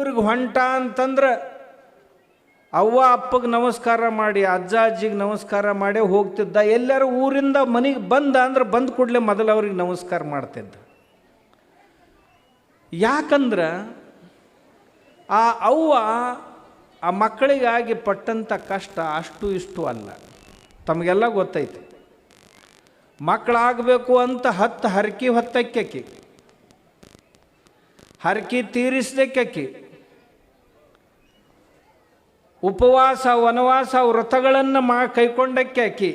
ಇವ್ರಿಗೆ ಹೊಂಟ ಅಂತಂದ್ರೆ ಅವ್ವ ಅಪ್ಪಗೆ ನಮಸ್ಕಾರ ಮಾಡಿ ಅಜ್ಜ ಅಜ್ಜಿಗೆ ನಮಸ್ಕಾರ ಮಾಡಿ ಹೋಗ್ತಿದ್ದ. ಎಲ್ಲರೂ ಊರಿಂದ ಮನೆಗೆ ಬಂದ ಅಂದ್ರೆ ಬಂದ ಕೂಡಲೇ ಮೊದಲು ಅವ್ರಿಗೆ ನಮಸ್ಕಾರ ಮಾಡ್ತಿದ್ದ. ಯಾಕಂದ್ರೆ ಆ ಅವ್ವ ಆ ಮಕ್ಕಳಿಗಾಗಿ ಪಟ್ಟಂಥ ಕಷ್ಟ ಅಷ್ಟು ಇಷ್ಟು ಅಲ್ಲ. ತಮಗೆಲ್ಲ ಗೊತ್ತೈತೆ. ಮಕ್ಕಳಾಗಬೇಕು ಅಂತ ಹತ್ತು ಹರಕಿ ಹೊತ್ತಕ್ಕಿ ಹರಕಿ ತೀರಿಸ್ದಕ್ಕಿ ಉಪವಾಸ, ವನವಾಸ ವ್ರತಗಳನ್ನು ಮಾ ಕೈಕೊಂಡಕ್ಕೆ ಆಕಿ.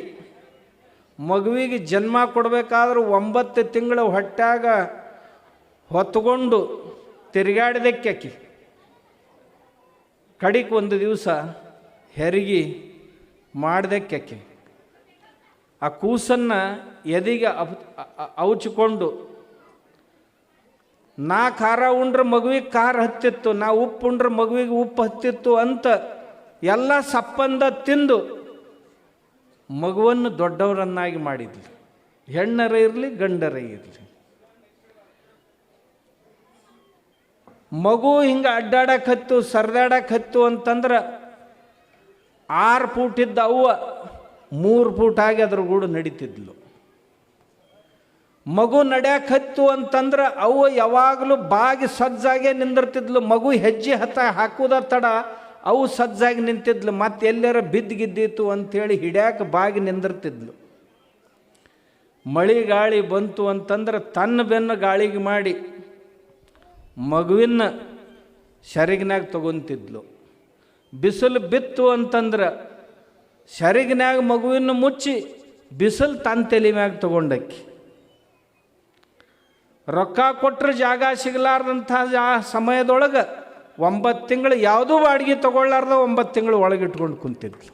ಮಗುವಿಗೆ ಜನ್ಮ ಕೊಡಬೇಕಾದ್ರೂ ಒಂಬತ್ತು ತಿಂಗಳ ಹೊಟ್ಟಾಗ ಹೊತ್ಕೊಂಡು ತಿರುಗಾಡಿದಕ್ಕೆ ಆಕಿ. ಕಡಿಗೆ ಒಂದು ದಿವಸ ಹೆರಿಗೆ ಮಾಡಿದಕ್ಕೆ ಆಕಿ. ಆ ಕೂಸನ್ನು ಎದಿಗೆ ಅವಚಿಕೊಂಡು ನಾ ಖಾರ ಉಂಡ್ರೆ ಮಗುವಿಗೆ ಖಾರ ಹತ್ತಿತ್ತು, ನಾ ಉಪ್ಪು ಉಂಡ್ರೆ ಮಗುವಿಗೆ ಉಪ್ಪು ಹತ್ತಿತ್ತು ಅಂತ ಎಲ್ಲ ಸಪ್ಪಂದ ತಿಂದು ಮಗುವನ್ನು ದೊಡ್ಡವರನ್ನಾಗಿ ಮಾಡಿದ್ಲು. ಹೆಣ್ಣರ ಇರಲಿ, ಗಂಡರ ಇರಲಿ. ಮಗು ಹಿಂಗೆ ಅಡ್ಡಾಡಕತ್ತು ಹತ್ತು ಅಂತಂದ್ರೆ ಆರು ಫೂಟ್ ಇದ್ದ ಅವ್ವ ಮೂರು ಆಗಿ ಅದ್ರ ಗೂಡು ನಡೀತಿದ್ಲು. ಮಗು ನಡ್ಯಾಕತ್ತು ಅಂತಂದ್ರೆ ಅವು ಯಾವಾಗಲೂ ಬಾಗಿ ಸಜ್ಜಾಗೆ ನಿಂದಿರ್ತಿದ್ಲು. ಮಗು ಹೆಜ್ಜೆ ಹತ್ತ ಹಾಕುದ ತಡ ಅವು ಸಜ್ಜಾಗಿ ನಿಂತಿದ್ಲು, ಮತ್ತೆ ಎಲ್ಲರ ಬಿದ್ದಿಗಿದ್ದಿತ್ತು ಅಂಥೇಳಿ ಹಿಡ್ಯಾಕ ಬಾಗಿ ನಿಂದಿರ್ತಿದ್ಲು. ಮಳಿ ಗಾಳಿ ಬಂತು ಅಂತಂದ್ರೆ ತನ್ನ ಬೆನ್ನು ಗಾಳಿಗೆ ಮಾಡಿ ಮಗುವಿನ ಶರಿಗಿನಾಗ ತಗೊಂತಿದ್ಲು. ಬಿಸಿಲು ಬಿತ್ತು ಅಂತಂದ್ರೆ ಶರಿಗಿನಾಗ ಮಗುವಿನ ಮುಚ್ಚಿ ಬಿಸಿಲು ತನ್ನ ತಲೆ ಮ್ಯಾಗ ತೊಗೊಂಡಕ್ಕಿ. ರೊಕ್ಕ ಕೊಟ್ಟರೆ ಜಾಗ ಸಿಗಲಾರ್ದಂಥ ಜಾ ಸಮಯದೊಳಗೆ ಒಂಬತ್ತು ತಿಂಗಳು ಯಾವುದೂ ಬಾಡಿಗೆ ತಗೊಳ್ಳಾರ್ದ ಒಂಬತ್ತು ತಿಂಗಳು ಒಳಗೆ ಇಟ್ಕೊಂಡು ಕುಂತಿದ್ಲು.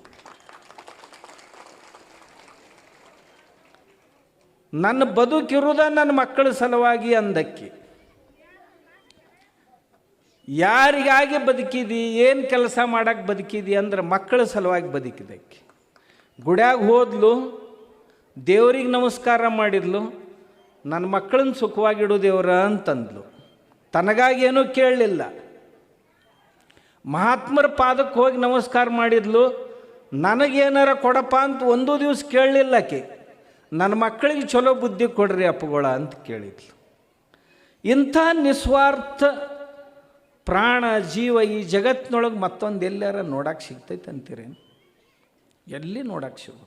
ನನ್ನ ಬದುಕಿರುವುದ ನನ್ನ ಮಕ್ಕಳ ಸಲುವಾಗಿ ಅಂದಕ್ಕೆ, ಯಾರಿಗಾಗಿ ಬದುಕಿದಿ, ಏನು ಕೆಲಸ ಮಾಡಕ್ಕೆ ಬದುಕಿದಿ ಅಂದ್ರೆ ಮಕ್ಕಳ ಸಲುವಾಗಿ ಬದುಕಿದಕ್ಕೆ ಗುಡ್ಯಾಗ ಹೋದ್ಲು, ದೇವ್ರಿಗೆ ನಮಸ್ಕಾರ ಮಾಡಿದ್ಲು, ನನ್ನ ಮಕ್ಕಳನ್ನ ಸುಖವಾಗಿಡು ದೇವ್ರ ಅಂತಂದ್ಲು. ತನಗಾಗಿ ಏನೂ ಕೇಳಲಿಲ್ಲ. ಮಹಾತ್ಮರ ಪಾದಕ್ಕೆ ಹೋಗಿ ನಮಸ್ಕಾರ ಮಾಡಿದ್ಲು, ನನಗೇನಾರ ಕೊಡಪ್ಪ ಅಂತ ಒಂದು ದಿವಸ ಕೇಳಲಿಲ್ಲ ಆಕೆ. ನನ್ನ ಮಕ್ಕಳಿಗೆ ಚಲೋ ಬುದ್ಧಿ ಕೊಡ್ರಿ ಅಪ್ಪಗಳ ಅಂತ ಕೇಳಿದ್ಲು. ಇಂಥ ನಿಸ್ವಾರ್ಥ ಪ್ರಾಣ, ಜೀವ ಈ ಜಗತ್ತಿನೊಳಗೆ ಮತ್ತೊಂದು ಎಲ್ಲಾರ ನೋಡಕ್ಕೆ ಸಿಗ್ತೈತೆ ಅಂತೀರೇನು ಎಲ್ಲಿ ನೋಡಕ್ಕೆ ಸಿಗೋದಿಲ್ಲ.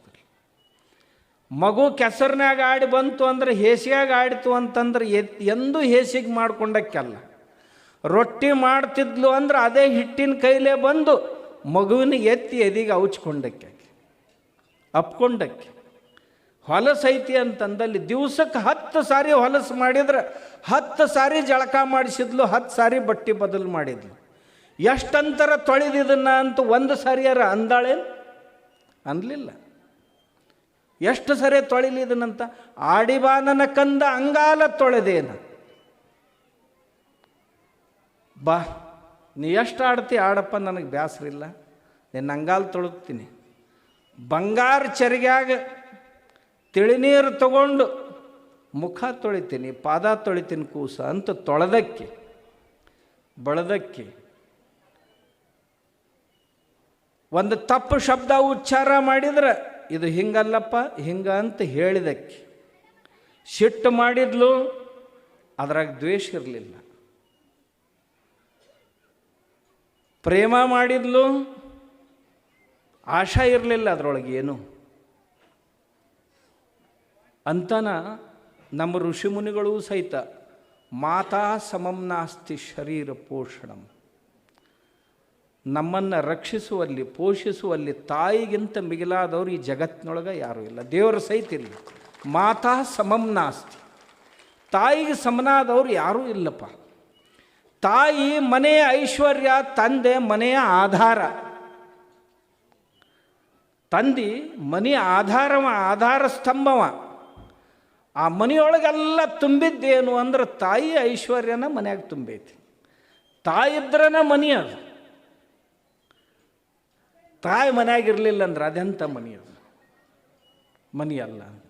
ಮಗು ಕೆಸರಿನಾಗ ಆಡಿ ಬಂತು ಅಂದ್ರೆ ಹೇಸಿಯಾಗಿ ಆಡಿತು ಅಂತಂದ್ರೆ ಎಂದೂ ಹೇಸಿಗೆ ಮಾಡ್ಕೊಂಡಕ್ಕಲ್ಲ. ರೊಟ್ಟಿ ಮಾಡ್ತಿದ್ಲು ಅಂದ್ರೆ ಅದೇ ಹಿಟ್ಟಿನ ಕೈಲೇ ಬಂದು ಮಗುವಿನ ಎತ್ತಿ ಎದಿಗೆ ಔಚ್ಕೊಂಡಕ್ಕೆ ಅಪ್ಕೊಂಡಕ್ಕೆ. ಹೊಲಸೈತಿ ಅಂತಂದಲ್ಲಿ ದಿವಸಕ್ಕೆ ಹತ್ತು ಸಾರಿ ಹೊಲಸು ಮಾಡಿದ್ರೆ ಹತ್ತು ಸಾರಿ ಜಳಕ ಮಾಡಿಸಿದ್ಲು, ಹತ್ತು ಸಾರಿ ಬಟ್ಟೆ ಬದಲು ಮಾಡಿದ್ಲು. ಎಷ್ಟಂತರ ತೊಳೆದಿದನ್ನ ಅಂತ ಒಂದು ಸಾರಿಯಾರ ಅಂದಾಳೇನು? ಅನ್ಲಿಲ್ಲ. ಎಷ್ಟು ಸರಿ ತೊಳಿಲಿದನಂತ ಆಡಿಬಾನನ ಕಂದ ಅಂಗಾಲ ತೊಳೆದೇನ? ಬಾ, ನೀ ಎಷ್ಟು ಆಡ್ತಿ ಆಡಪ್ಪ ನನಗೆ ಬ್ಯಾಸರಿಲ್ಲ ನಿನ್ನ ಅಂಗಾಲು ತೊಳಗ್ತೀನಿ ಬಂಗಾರ ಚರಿಗ್ಯಾಗ ತಿಳಿನೀರು ತಗೊಂಡು ಮುಖ ತೊಳಿತೀನಿ, ಪಾದ ತೊಳಿತೀನಿ ಕೂಸ ಅಂತ ತೊಳೆದಕ್ಕೆ, ಬಳದಕ್ಕೆ. ಒಂದು ತಪ್ಪು ಶಬ್ದ ಉಚ್ಚಾರ ಮಾಡಿದ್ರೆ ಇದು ಹಿಂಗಲ್ಲಪ್ಪ, ಹಿಂಗ ಅಂತ ಹೇಳಿದಕ್ಕೆ. ಸಿಟ್ಟು ಮಾಡಿದ್ಲು, ಅದ್ರಾಗ ದ್ವೇಷ ಇರಲಿಲ್ಲ. ಪ್ರೇಮ ಮಾಡಿದ್ಲು, ಆಶಾ ಇರಲಿಲ್ಲ ಅದರೊಳಗೆ ಏನು? ಅಂತನ ನಮ್ಮ ಋಷಿಮುನಿಗಳೂ ಸಹಿತ ಮಾತಾ ಸಮಂ ನಾಸ್ತಿ ಶರೀರ ಪೋಷಣಂ. ನಮ್ಮನ್ನು ರಕ್ಷಿಸುವಲ್ಲಿ, ಪೋಷಿಸುವಲ್ಲಿ ತಾಯಿಗಿಂತ ಮಿಗಿಲಾದವರು ಈ ಜಗತ್ತಿನೊಳಗೆ ಯಾರೂ ಇಲ್ಲ. ದೇವರ ಸಹಿತ ಇಲ್ಲ. ಮಾತಾ ಸಮಂ ನಾಸ್ತಿ. ತಾಯಿಗೆ ಸಮನಾದವರು ಯಾರೂ ಇಲ್ಲಪ್ಪ. ತಾಯಿ ಮನೆಯ ಐಶ್ವರ್ಯ, ತಂದೆ ಮನೆಯ ಆಧಾರ. ತಂದಿ ಮನೆಯ ಆಧಾರವ, ಆಧಾರ ಸ್ತಂಭವ. ಆ ಮನೆಯೊಳಗೆಲ್ಲ ತುಂಬಿದ್ದೇನು ಅಂದ್ರೆ ತಾಯಿ ಐಶ್ವರ್ಯನ ಮನೆಯಾಗ ತುಂಬೈತಿ. ತಾಯಿ ಇದ್ರನ ಮನಿ ಅದು. ತಾಯಿ ಮನೆಯಾಗಿರಲಿಲ್ಲ ಅಂದ್ರೆ ಅದೆಂಥ ಮನೆಯದು ಅದು? ಮನಿ ಅಲ್ಲ ಅಂತ.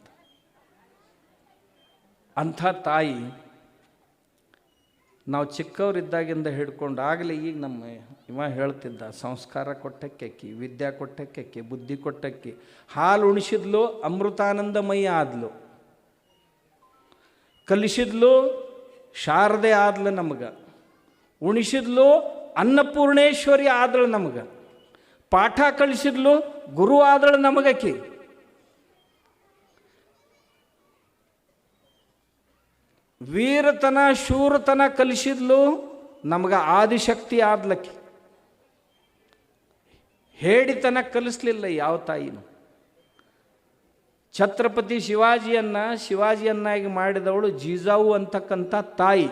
ಅಂಥ ತಾಯಿ ನಾವು ಚಿಕ್ಕವರಿದ್ದಾಗಿಂದ ಹಿಡ್ಕೊಂಡು ಆಗಲೇ ಈಗ ನಮ್ಮ ಇವ ಹೇಳ್ತಿದ್ದ, ಸಂಸ್ಕಾರ ಕೊಟ್ಟಕ್ಕೆಕ್ಕಿ, ವಿದ್ಯಾ ಕೊಟ್ಟಕ್ಕೆಕ್ಕಿ, ಬುದ್ಧಿ ಕೊಟ್ಟಕ್ಕಿ ಹಾಲು ಉಣಿಸಿದ್ಲು, ಅಮೃತಾನಂದಮಯಿ ಆದ್ಲು. ಕಲಿಸಿದ್ಲು, ಶಾರದೆ ಆದ್ಲು ನಮಗೆ. ಉಣಿಸಿದ್ಲು, ಅನ್ನಪೂರ್ಣೇಶ್ವರಿ ಆದಳು ನಮಗೆ. ಪಾಠ ಕಲಿಸಿದ್ಲು, ಗುರು ಆದಳು ನಮಗಕಿ ವೀರತನ, ಶೂರತನ ಕಲಿಸಿದ್ಲು ನಮಗೆ ಆದಿಶಕ್ತಿ ಆದ್ಲಕ್ಕಿ. ಹೇಳಿತನ ಕಲಿಸ್ಲಿಲ್ಲ ಯಾವ ತಾಯಿನೂ. ಛತ್ರಪತಿ ಶಿವಾಜಿಯನ್ನ, ಶಿವಾಜಿಯನ್ನಾಗಿ ಮಾಡಿದವಳು ಜೀಜಾವು ಅಂತಕ್ಕಂಥ ತಾಯಿ.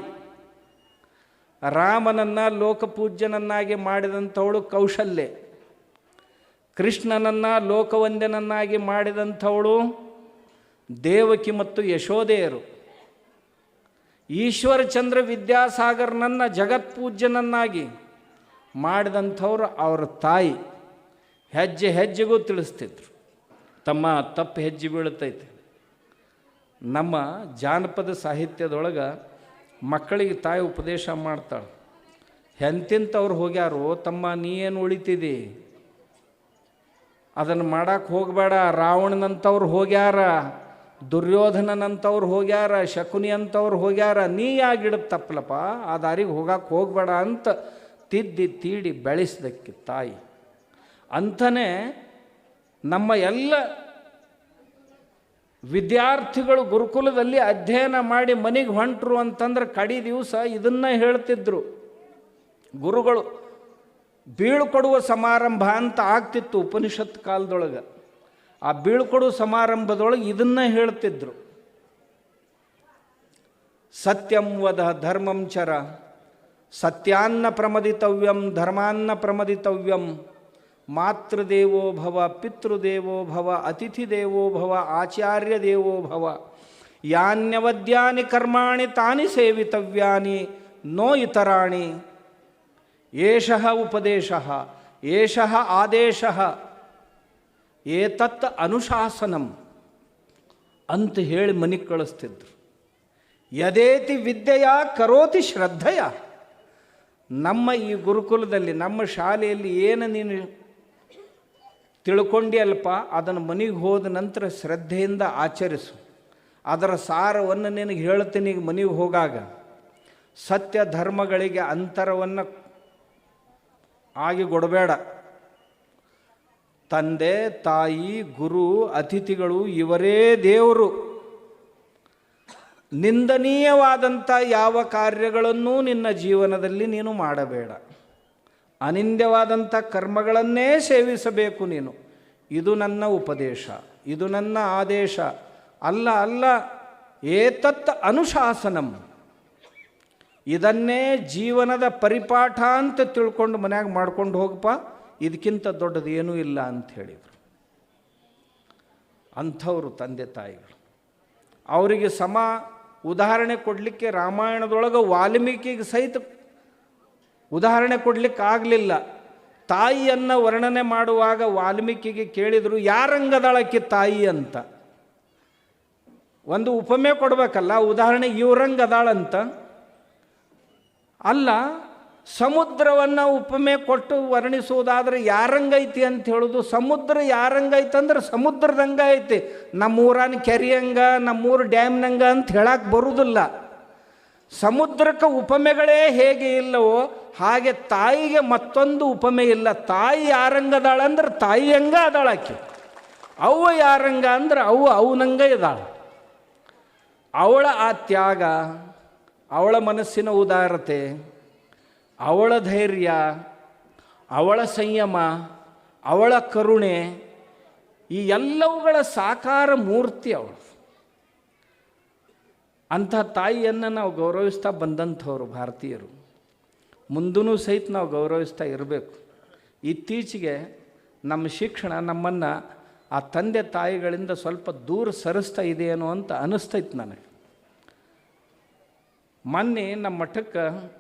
ರಾಮನನ್ನ, ಲೋಕಪೂಜ್ಯನನ್ನಾಗಿ ಮಾಡಿದಂಥವಳು ಕೌಶಲ್ಯೆ. ಕೃಷ್ಣನನ್ನು ಲೋಕವಂದ್ಯನನ್ನಾಗಿ ಮಾಡಿದಂಥವಳು ದೇವಕಿ ಮತ್ತು ಯಶೋದೆಯರು ಈಶ್ವರಚಂದ್ರ ವಿದ್ಯಾಸಾಗರ್ನನ್ನ ಜಗತ್ಪೂಜ್ಯನನ್ನಾಗಿ ಮಾಡಿದಂಥವ್ರು ಅವರ ತಾಯಿ. ಹೆಜ್ಜೆ ಹೆಜ್ಜೆಗೂ ತಿಳಿಸ್ತಿದ್ರು. ತಮ್ಮ ತಪ್ಪು ಹೆಜ್ಜೆ ಬೀಳುತ್ತೈತೆ ನಮ್ಮ ಜಾನಪದ ಸಾಹಿತ್ಯದೊಳಗೆ ಮಕ್ಕಳಿಗೆ ತಾಯಿ ಉಪದೇಶ ಮಾಡ್ತಾಳೆ. ಎಂತಿಂಥವ್ರು ಹೋಗ್ಯಾರೋ ತಮ್ಮ ನೀ ಏನು ಉಳಿತಿದಿ? ಅದನ್ನು ಮಾಡಕ್ಕೆ ಹೋಗಬೇಡ, ರಾವಣನಂಥವ್ರು ಹೋಗ್ಯಾರ. ದುರ್ಯೋಧನನಂಥವ್ರು ಹೋಗ್ಯಾರ ಶಕುನಿ ಅಂಥವ್ರು ಹೋಗ್ಯಾರ, ನೀ ಯಾಗಿಡದ್ ತಪ್ಪಲಪ್ಪ ಆ ದಾರಿಗೆ ಹೋಗಕ್ಕೆ ಹೋಗಬೇಡ ಅಂತ ತಿದ್ದಿ ತೀಡಿ ಬೆಳೆಸ್ದಕ್ಕೆ ತಾಯಿ. ಅಂಥನೇ ನಮ್ಮ ಎಲ್ಲ ವಿದ್ಯಾರ್ಥಿಗಳು ಗುರುಕುಲದಲ್ಲಿ ಅಧ್ಯಯನ ಮಾಡಿ ಮನೆಗೆ ಹೊಂಟರು ಅಂತಂದ್ರೆ ಕಡಿ ದಿವಸ ಇದನ್ನ ಹೇಳ್ತಿದ್ರು. ಗುರುಗಳು ಬೀಳ್ಕೊಡುವ ಸಮಾರಂಭ ಅಂತ ಆಗ್ತಿತ್ತು ಉಪನಿಷತ್ ಕಾಲದೊಳಗೆ. ಆ ಬೀಳ್ಕೊಡು ಸಮಾರಂಭದೊಳಗೆ ಇದನ್ನ ಹೇಳ್ತಿದ್ರು. ಸತ್ಯಂ ಧರ್ಮಂ ಚರ, ಸತ್ಯಾನ್ನ ಪ್ರಮದಿತವ್ಯಂ, ಧರ್ಮಾನ್ನ ಪ್ರಮದಿತವ್ಯಂ, ಮಾತೃದೇವೋ ಭವ, ಪಿತೃದೇವೋ ಭವ ಅತಿಥಿ ದೇವೋ ಭವ ಆಚಾರ್ಯ ದೇವೋ ಭವ, ಯಾನ್ಯವದ್ಯಾನಿ ಕರ್ಮಾಣಿ ತಾನಿ ಸೇವಿತವ್ಯಾನಿ, ನೋ ಇತರಾಣಿ, ಏಷ ಉಪದೇಶ, ಏಷ ಆದೇಶ ಏತತ್ ಅನುಶಾಸನಂ ಅಂತ ಹೇಳಿ ಮನೆಗೆ ಕಳಿಸ್ತಿದ್ರು. ಯದೇತಿ ವಿದ್ಯೆಯ ಕರೋತಿ ಶ್ರದ್ಧೆಯ. ನಮ್ಮ ಈ ಗುರುಕುಲದಲ್ಲಿ, ನಮ್ಮ ಶಾಲೆಯಲ್ಲಿ ಏನು ನೀನು ತಿಳ್ಕೊಂಡಿಯಲ್ಪ, ಅದನ್ನು ಮನೆಗೆ ಹೋದ ನಂತರ ಶ್ರದ್ಧೆಯಿಂದ ಆಚರಿಸು. ಅದರ ಸಾರವನ್ನು ನಿನಗೆ ಹೇಳ್ತೀನಿ ಈಗ ಮನೆಗೆ ಹೋಗಾಗ. ಸತ್ಯ ಧರ್ಮಗಳಿಗೆ ಅಂತರವನ್ನು ಆಗಿ ಕೊಡಬೇಡ. ತಂದೆ, ತಾಯಿ, ಗುರು, ಅತಿಥಿಗಳು ಇವರೇ ದೇವರು. ನಿಂದನೀಯವಾದಂಥ ಯಾವ ಕಾರ್ಯಗಳನ್ನೂ ನಿನ್ನ ಜೀವನದಲ್ಲಿ ನೀನು ಮಾಡಬೇಡ. ಅನಿಂದ್ಯವಾದಂಥ ಕರ್ಮಗಳನ್ನೇ ಸೇವಿಸಬೇಕು ನೀನು. ಇದು ನನ್ನ ಉಪದೇಶ, ಇದು ನನ್ನ ಆದೇಶ. ಅಲ್ಲ ಅಲ್ಲ, ಏತತ್ ಅನುಶಾಸನಂ. ಇದನ್ನೇ ಜೀವನದ ಪರಿಪಾಠ ಅಂತ ತಿಳ್ಕೊಂಡು ಮನ್ಯಾಗ ಮಾಡ್ಕೊಂಡು ಹೋಗಪ್ಪ. ಇದಕ್ಕಿಂತ ದೊಡ್ಡದು ಏನೂ ಇಲ್ಲ ಅಂತ ಹೇಳಿದರು. ಅಂಥವರು ತಂದೆ ತಾಯಿಗಳು. ಅವರಿಗೆ ಸಮ ಉದಾಹರಣೆ ಕೊಡಲಿಕ್ಕೆ ರಾಮಾಯಣದೊಳಗೆ ವಾಲ್ಮೀಕಿಗೆ ಸಹಿತ ಉದಾಹರಣೆ ಕೊಡಲಿಕ್ಕೆ ಆಗಲಿಲ್ಲ ತಾಯಿಯನ್ನು ವರ್ಣನೆ ಮಾಡುವಾಗ ವಾಲ್ಮೀಕಿಗೆ ಕೇಳಿದರು, ಯಾರಂಗದಳಕ್ಕೆ ತಾಯಿ ಅಂತ? ಒಂದು ಉಪಮೆ ಕೊಡಬೇಕಲ್ಲ, ಉದಾಹರಣೆ ಇವರಂಗದಾಳಂತ ಅಲ್ಲ ಸಮುದ್ರವನ್ನು ಉಪಮೆ ಕೊಟ್ಟು ವರ್ಣಿಸುವುದಾದ್ರೆ ಯಾರಂಗೈತಿ ಅಂತ ಹೇಳೋದು. ಸಮುದ್ರ ಯಾರಂಗೈತೆ ಅಂದ್ರೆ ಸಮುದ್ರದಂಗ ಐತಿ. ನಮ್ಮೂರನ ಕೆರೆಯಂಗ, ನಮ್ಮೂರು ಡ್ಯಾಮ್ನಂಗ ಅಂತ ಹೇಳಕ್ಕೆ ಬರುವುದಿಲ್ಲ ಸಮುದ್ರಕ್ಕೆ ಉಪಮೆಗಳೇ ಹೇಗೆ ಇಲ್ಲವೋ ಹಾಗೆ ತಾಯಿಗೆ ಮತ್ತೊಂದು ಉಪಮೆ ಇಲ್ಲ. ತಾಯಿ ಯಾರಂಗದಾಳ ಅಂದ್ರೆ ತಾಯಿ ಹಂಗ ಅದಾಳಾಕಿ ಅವ್ವ ಯಾರಂಗ ಅಂದ್ರೆ ಅವ್ವ ಅವನಂಗ ಇದಾಳ. ಅವಳ ಆ ತ್ಯಾಗ, ಅವಳ ಮನಸ್ಸಿನ ಉದಾರತೆ ಅವಳ ಧೈರ್ಯ, ಅವಳ ಸಂಯಮ, ಅವಳ ಕರುಣೆ, ಈ ಎಲ್ಲವುಗಳ ಸಾಕಾರ ಮೂರ್ತಿ ಅವಳು. ಅಂಥ ತಾಯಿಯನ್ನು ನಾವು ಗೌರವಿಸ್ತಾ ಬಂದಂಥವ್ರು ಭಾರತೀಯರು. ಮುಂದೂ ಸಹಿತ ನಾವು ಗೌರವಿಸ್ತಾ ಇರಬೇಕು. ಇತ್ತೀಚೆಗೆ ನಮ್ಮ ಶಿಕ್ಷಣ ನಮ್ಮನ್ನು ಆ ತಂದೆ ತಾಯಿಗಳಿಂದ ಸ್ವಲ್ಪ ದೂರ ಸರಿಸ್ತಾ ಇದೆಯೇನೋ ಅಂತ ಅನ್ನಿಸ್ತೈತೆ ನನಗೆ. ಮೊನ್ನೆ ನಮ್ಮ ಮಠಕ್ಕೆ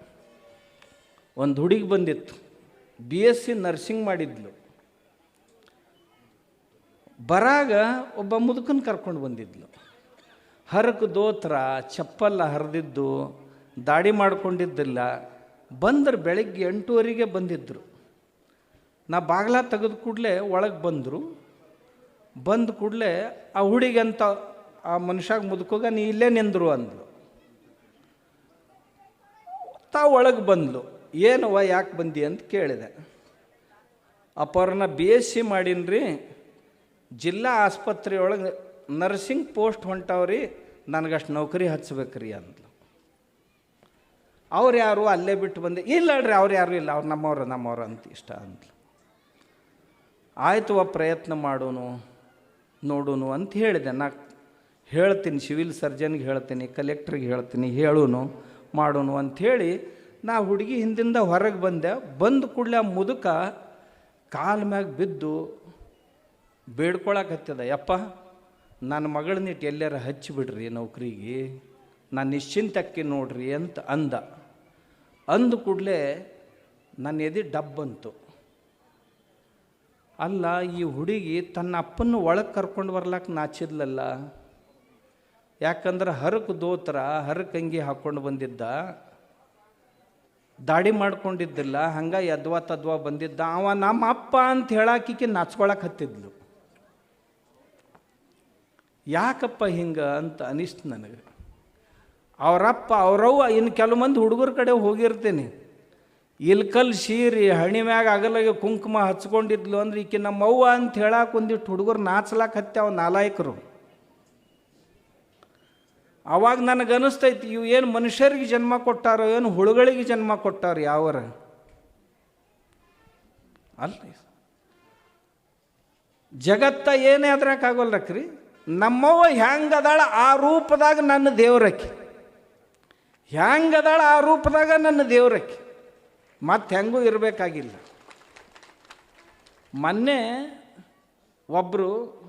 ಒಂದು ಹುಡುಗಿ ಬಂದಿತ್ತು ಬಿ ಎಸ್ ಸಿ ನರ್ಸಿಂಗ್ ಮಾಡಿದ್ಲು. ಬರಾಗ ಒಬ್ಬ ಮುದುಕನ ಕರ್ಕೊಂಡು ಬಂದಿದ್ಲು. ಹರಕು ದೋತ್ರ, ಚಪ್ಪಲ್ಲ ಹರಿದಿದ್ದು, ದಾಡಿ ಮಾಡ್ಕೊಂಡಿದ್ದಿಲ್ಲ. ಬಂದ್ರೆ ಬೆಳಗ್ಗೆ ಎಂಟೂವರೆಗೆ ಬಂದಿದ್ದರು ನಾ ಬಾಗ್ಲ ತೆಗೆದ ಕೂಡಲೇ ಒಳಗೆ ಬಂದರು. ಬಂದ ಕೂಡಲೇ ಆ ಹುಡುಗಿ ಅಂತ ಆ ಮನುಷ್ಯಾಗ ಮುದುಕೋಗ, ನೀ ಇಲ್ಲೇ ನಿಂದರು ಅಂದ್ಲು. ತಾ ಒಳಗೆ ಬಂದ್ಲು. ಏನವ್ವ ಯಾಕೆ ಬಂದಿ ಅಂತ ಕೇಳಿದೆ. ಅಪರ್ಣ ಬಿ ಎಸ್ ಸಿ ಮಾಡೀನಿ ಜಿಲ್ಲಾ ಆಸ್ಪತ್ರೆಯೊಳಗೆ ನರ್ಸಿಂಗ್ ಪೋಸ್ಟ್ ಹೊಂಟವ್ರಿ, ನನಗಷ್ಟು ನೌಕರಿ ಹಚ್ಬೇಕ್ರಿ ಅಂದ್ಲು. ಅವ್ರು ಯಾರು ಅಲ್ಲೇ ಬಿಟ್ಟು ಬಂದೆ ಇಲ್ಲ ಅವ್ರು ಯಾರು ಇಲ್ಲ, ಅವ್ರು ನಮ್ಮವ್ರು ನಮ್ಮವ್ರು ಅಂತ ಇಷ್ಟ ಅಂದ್ಲು. ಆಯಿತು ಪ್ರಯತ್ನ ಮಾಡೋನು, ನೋಡೋನು ಅಂತ ಹೇಳಿದೆ. ನಾ ಹೇಳ್ತೀನಿ ಸಿವಿಲ್ ಸರ್ಜನ್ಗೆ ಹೇಳ್ತೀನಿ ಕಲೆಕ್ಟ್ರಿಗೆ ಹೇಳ್ತೀನಿ, ಹೇಳೋನು, ಮಾಡೋನು ಅಂಥೇಳಿ ನಾ ಹುಡುಗಿ ಹಿಂದಿಂದ ಹೊರಗೆ ಬಂದೆ. ಬಂದು ಕೂಡಲೇ ಮುದುಕ ಕಾಲ ಮ್ಯಾಗ ಬಿದ್ದು ಬೇಡ್ಕೊಳಕತ್ತದ, ಯಪ್ಪ ನನ್ನ ಮಗಳನ್ನಿಟ್ಟು ಎಲ್ಲಾರ ಹಚ್ಚಿಬಿಡ್ರಿ ನೌಕರಿಗೆ ನಾನು ನಿಶ್ಚಿಂತಕ್ಕೆ ನೋಡ್ರಿ ಅಂತ ಅಂದ. ಅಂದ ಕೂಡಲೇ ನನ್ನ ಎದೆ ಡಬ್ಬಂತು ಅಲ್ಲ, ಈ ಹುಡುಗಿ ತನ್ನ ಅಪ್ಪನ್ನು ಒಳಗೆ ಕರ್ಕೊಂಡು ಬರ್ಲಾಕ ನಾಚಿದ್ಲಲ್ಲ. ಯಾಕಂದ್ರೆ ಹರಕು ದೋತ್ರ ಹರಕಂಗಿ ಅಂಗಿ ಹಾಕ್ಕೊಂಡು ಬಂದಿದ್ದ. ದಾಡಿ ಮಾಡ್ಕೊಂಡಿದ್ದಿಲ್ಲ ಹಂಗೆ ಯದ್ವಾ ತದ್ವಾ ಬಂದಿದ್ದ. ಅವ ನಮ್ಮ ಅಪ್ಪ ಅಂತ ಹೇಳಾಕಿಕೆ ನಾಚ್ಕೊಳಕ್ ಹತ್ತಿದ್ಲು. ಯಾಕಪ್ಪ ಹಿಂಗೆ ಅಂತ ಅನಿಸ್ತು ನನಗೆ. ಅವರಪ್ಪ, ಅವರವ್ವ ಇನ್ನು ಕೆಲವು ಮಂದಿ ಹುಡುಗರ ಕಡೆ ಹೋಗಿರ್ತೀನಿ. ಇಲ್ಕಲ್ ಸೀರಿ, ಹಣಿ ಮ್ಯಾಗ ಅಗಲಾಗೆ ಕುಂಕುಮ ಹಚ್ಕೊಂಡಿದ್ಲು ಅಂದ್ರೆ ಈಕೆ ನಮ್ಮವ್ವ ಅಂತ ಹೇಳಕ್ಕೆ ಒಂದಿಟ್ಟು ಹುಡುಗರು ನಾಚ್ಲಾಕ ಹತ್ಯಾವ ನಾಲಾಯಕರು. ಅವಾಗ ನನಗೆ ಅನಿಸ್ತೈತಿ ಇವು ಏನು ಮನುಷ್ಯರಿಗೆ ಜನ್ಮ ಕೊಟ್ಟಾರೋ, ಏನು ಹುಳುಗಳಿಗೆ ಜನ್ಮ ಕೊಟ್ಟಾರೋ ಯಾವರ? ಅಲ್ಲ ಜಗತ್ತ ಏನೇ ಅದ್ರಾಕಾಗೋಲ್ರಕ್ರಿ ನಮ್ಮವ್ವ ಹೆಂಗದಾಳ ಆ ರೂಪದಾಗ ನನ್ನ ದೇವ್ರಕ್ಕೆ. ಹೆಂಗದಾಳ ಆ ರೂಪದಾಗ ನನ್ನ ದೇವ್ರಕ್ಕೆ. ಮತ್ತೆ ಹೆಂಗೂ ಇರಬೇಕಾಗಿಲ್ಲ. ಮೊನ್ನೆ ಒಬ್ಬರು